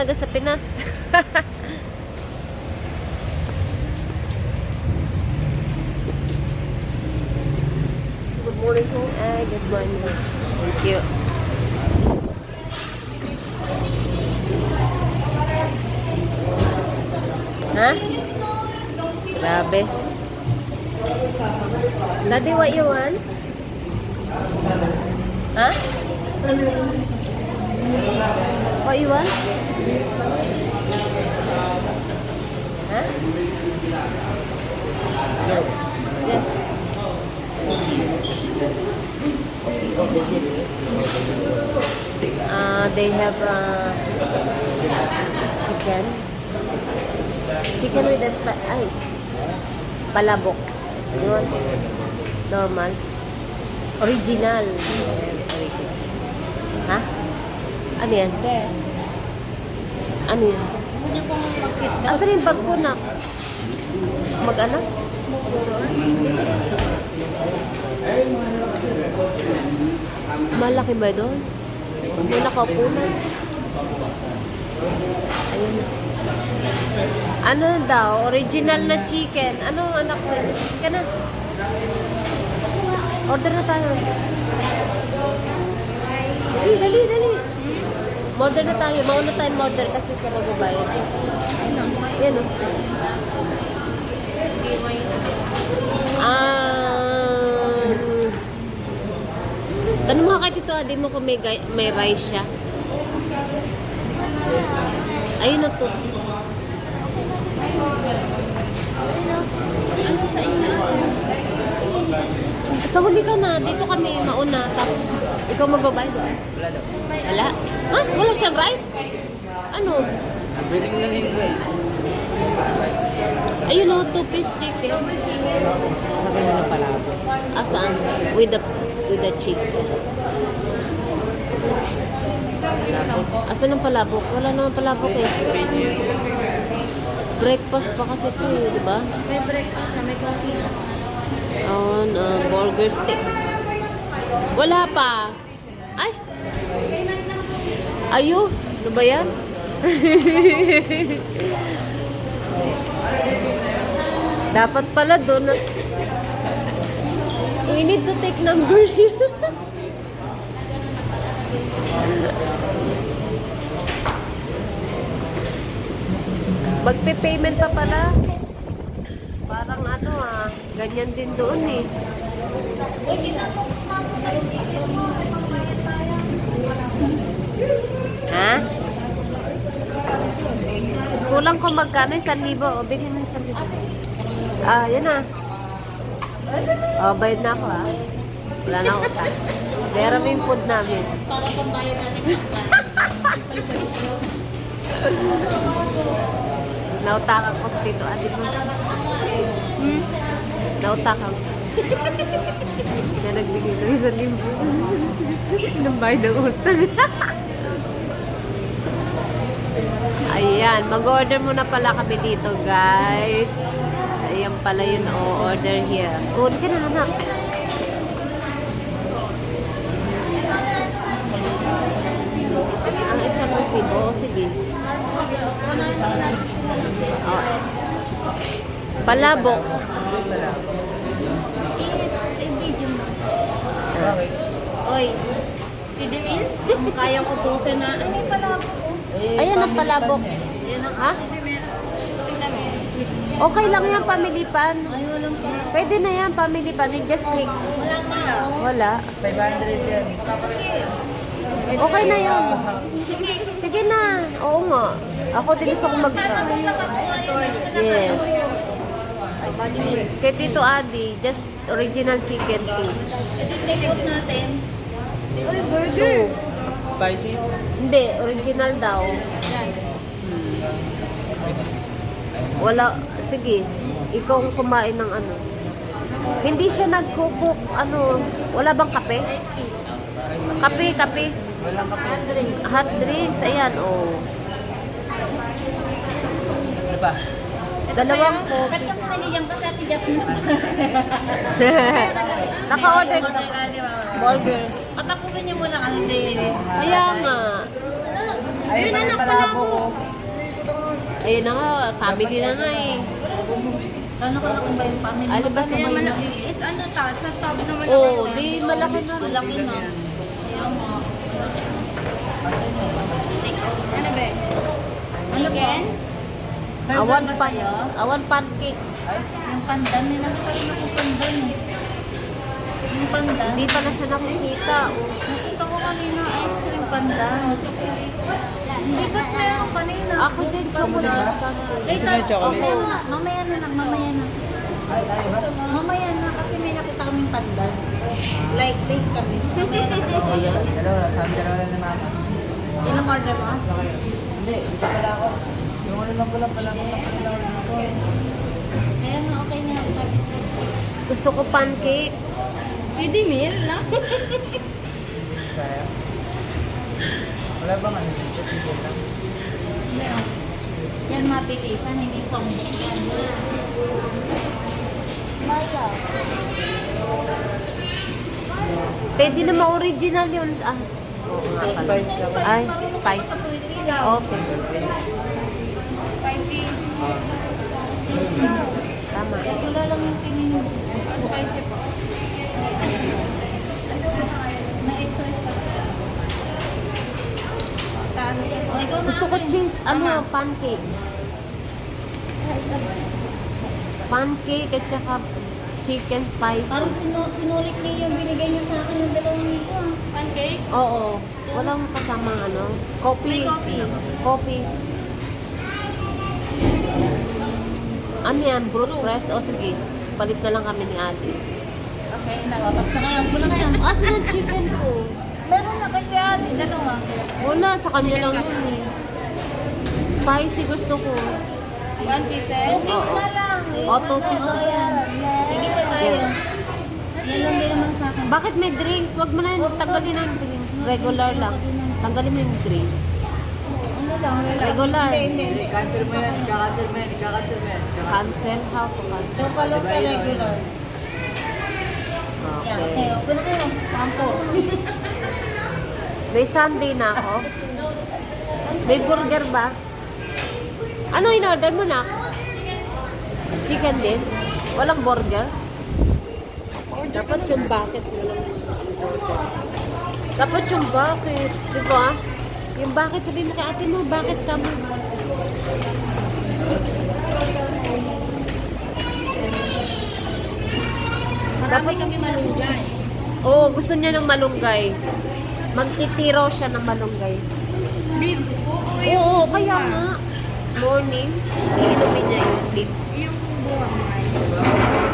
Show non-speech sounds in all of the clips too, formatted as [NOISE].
talaga sa Pinas. Good morning po. Ay, good morning. Thank you. Ha? Grabe. Daddy, what you want? Ha? What you want? Ha? Yeah. Uh, they have uh, chicken. Chicken with a spa... Ay. Palabok. You? Normal. Original. Original. Ano yan? Ano yan? Gusto niyo pong mag-sit down? Asan yung bag ko na? Mag-anak? Malaki ba doon? May nakaupo na. Ayun na. Ano daw? Original na chicken. Ano anak ko? Ka na. Order na tayo. Dali, dali, dali. Order na tayo. Mauna tayo order kasi siya magbabayad. Yan o. Um, tanong mo kay Tito Adi mo kung may, may rice siya. Ayun na to. Ano sa inyo? Sa huli ka na. Dito kami mauna. Tapos ikaw magbabayad. Wala daw. Wala? Ha? Wala siyang rice? Ano? Pwede ko na yung rice. Ayun o, two-piece chicken. Sa akin na palabo. Asaan? With the with the chicken. Asan ang palabok? Wala naman palabok eh. Breakfast pa kasi ito eh, di ba? May breakfast na, may coffee. On uh, burger stick. Wala pa. Ay! Ayo! Ano ba yan? [LAUGHS] Dapat pala doon. We need to take number. [LAUGHS] Magpe-payment pa pala. Parang ano ah, ganyan din doon eh. Ha? Kulang ko magkano? Isang libo. O, bigyan mo isang libo. Ah, yan na. Oh, bayad na ako ah. Wala na ako utang. Mo yung food namin. [LAUGHS] Para pambayad natin Nautakan ko sa dito. Adi mo. Nautakan ko. na nagbigay ng isang libo. Nang bayad ng utang. Ayan, mag-order muna pala kami dito, guys. Ayan pala yun, oh, order here. Kunin ka na, anak. Ang isang resibo, oh, sige. Oh. Palabok. Oy, Didimil? Kayang utusin na, ay, may pala ako. Ayan ang palabok. Yan ang Ha? Okay lang yan. Ay, walang pa. Pwede na yan, pamilipan. You just click. Wala na. Wala. 500 yan. Okay na yun. Sige na. Oo nga. Ako din gusto kong mag Yes. Kay Tito Adi, just original chicken too. Kasi take out natin. Uy, Two. Spicy? Hindi, original daw. Wala, sige. Ikaw ang kumain ng ano. Hindi siya nagkukuk, ano, wala bang kape? Kape, kape. Walang kape. Hot drinks, ayan, oh. Ano pa? Dalawang Ba't coffee. kasi naniyang [LAUGHS] ka sa Ate Jasmine? Naka-order burger. Patapusin niyo muna kasi si... Kaya nga. Yun, anak na ako. Ayun na nga, family na nga eh. Ano ka na kung ba yung family? Ano ba sa may- malaki is ano ta, sa tab na malaki. Oo, oh, di malaki na. Malaki na. Kaya mo. Ano ba? Ano again? Awan pan, awan pancake. Yung pandan, nila pa rin ako pandan eh. Yung pandan. Hindi pa na siya nakikita. Oh. Nakita ko kanina ice cream pandan. Hindi ba't meron kanina? Ako din. Gusto mo yung chocolate? Okay, mamaya na lang, mamaya na. Mamaya na kasi may nakita kaming pandan. Like, late kami. Mamaya na kami. Dalawa, sabi dalawa lang ni mama. Ilang order mo? Gusto kayo? Hindi, dito pala ako. Yung ano lang pala pala ko ako. Kaya okay na. Sabi ko. Gusto ko pancake. Pwede meal lang. [LAUGHS] Kaya? Wala bang ano? Sige lang. Yan mapilisan, hindi songbok yan. Maya. Pwede na ma-original yun. Ah. Ay, spice. Okay. Tama. Regular lang yung tingin mo. Spicy po. May extra spicy. Gusto ko cheese, ano, pancake. Pancake at saka chicken spicy. Parang sinu sinulit niya yung binigay niya sa akin ng dalawang libo. ah. Pancake? Oo. Walang kasamang ano. Coffee. May coffee. Coffee. Ano yan? Brute press? O sige. Palit na lang kami ni ate. Okay, nakatapos na ngayon. Muna kaya. Asan ang chicken ko? Meron na kay ate, dalawa. Wala, sa kanya lang yun eh. Spicy gusto ko. One piece eh? Two Oo. na lang. O, two piece na. Tigisa tayo. Yan lang din naman sa akin. Bakit may drinks? Wag mo na yun. Tanggalin ang drinks. Regular lang. Tanggalin mo yung drinks. Ano lang? Regular. Hindi, hindi. I-cancel mo yan, i-cancel mo yan, i-cancel mo yan. Cancel? How to So, cancel? palok sa regular. Yan, okay. Okay. Open na kayo. Sampo. May Sunday na ako. May burger ba? Ano in-order mo na? Chicken din? Walang burger? Dapat yung bucket mo lang. Dapat yung bucket. Di ba? Yung bucket, sabihin mo kay ate mo, bakit ka mo? Marami kami malunggay. Oo, gusto niya ng malunggay. Magtitiro siya ng malunggay. Leaves po o Oo, kaya nga. Morning, iinumin niya yung leaves. yung buwang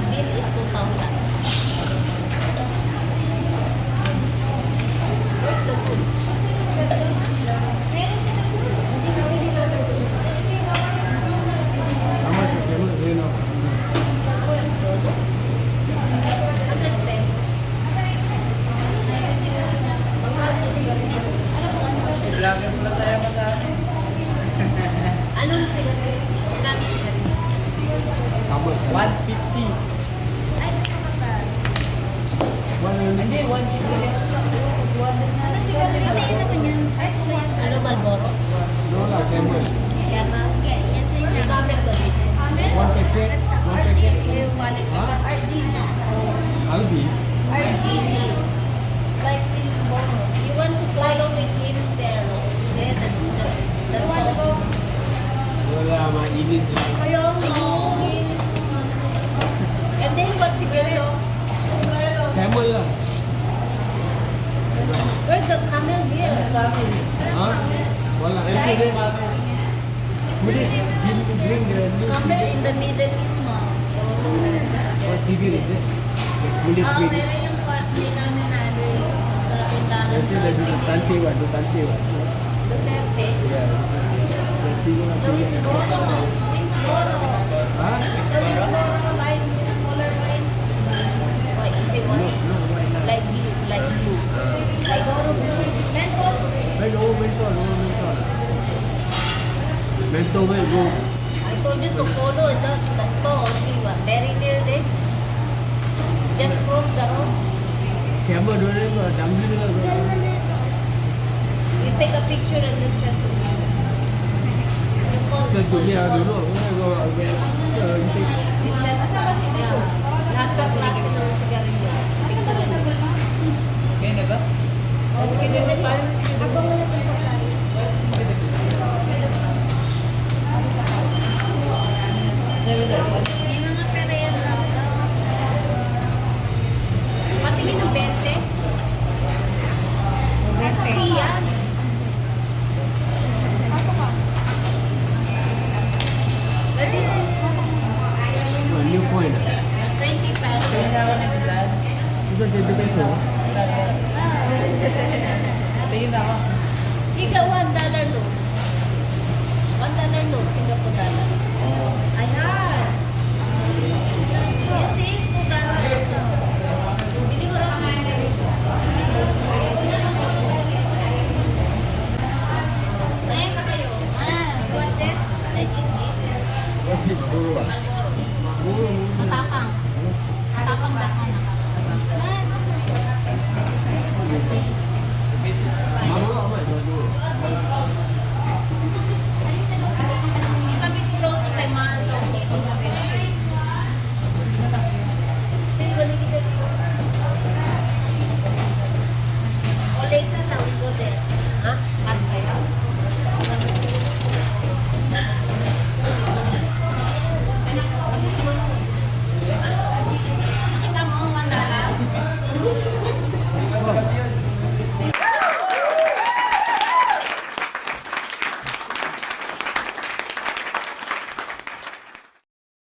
bill is 2,000. 150. Ay, kasama ba? Hindi, 160 lang. Anong bigat nila? Patayin na pa niyan. Ay, sorry. Ano, Malboro? Lola, Camel. Yama. Okay, yan sa inyo. Camel ko dito. Camel? 150. 150. Ha? Ardina. Albi. Ardina. Like Prince Boro. You want to follow with him there? There, that's the... To go? Wala, mainit lang. Ito din. Hindi, give me bring the new Camel cigarette. in the Middle East, ma. What cigarette is it? Bullet Ah, cigarette. meron yung nila ni Nasi sa pintahan. Kasi Duterte one, Duterte one. Duterte. Yeah. The cigarette. The Winsboro. Winsboro. Ha? The Winsboro Menthol will go. I told you to follow the, the store only one. Very near there. Just cross the road. Ba? Dami nila. You take a picture and then send to me. Call- Sa dumi, ah, dulo. Wala, wala, wala. Uh, take You send, yeah. Lahat ka klase ng sigarilyo. Picture mo. Okay na ba? Okay, dali. May mga pera yan. Patingin ng 20. 20.